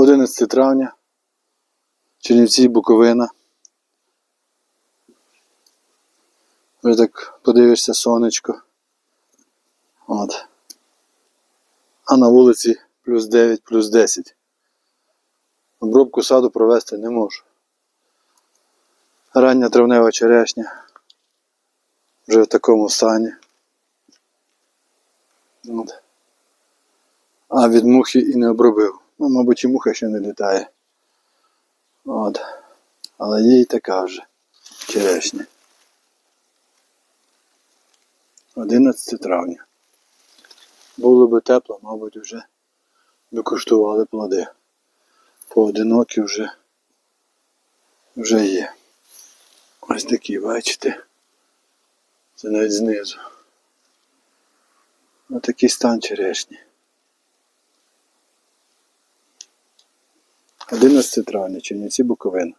11 травня. Чернівці Буковина. Вже так подивишся сонечко. От. А на вулиці плюс 9, плюс 10. Обробку саду провести не можу. Рання травнева черешня. Вже в такому стані. От. А від мухи і не обробив. Ну, мабуть, і муха ще не літає. От. Але і така вже черешня. 11 травня. Було би тепло, мабуть, вже докуштували плоди. Поодинокі вже, вже є. Ось такі, бачите. Це навіть знизу. Ось такий стан черешні. 11 травня, Чернівці Буковина.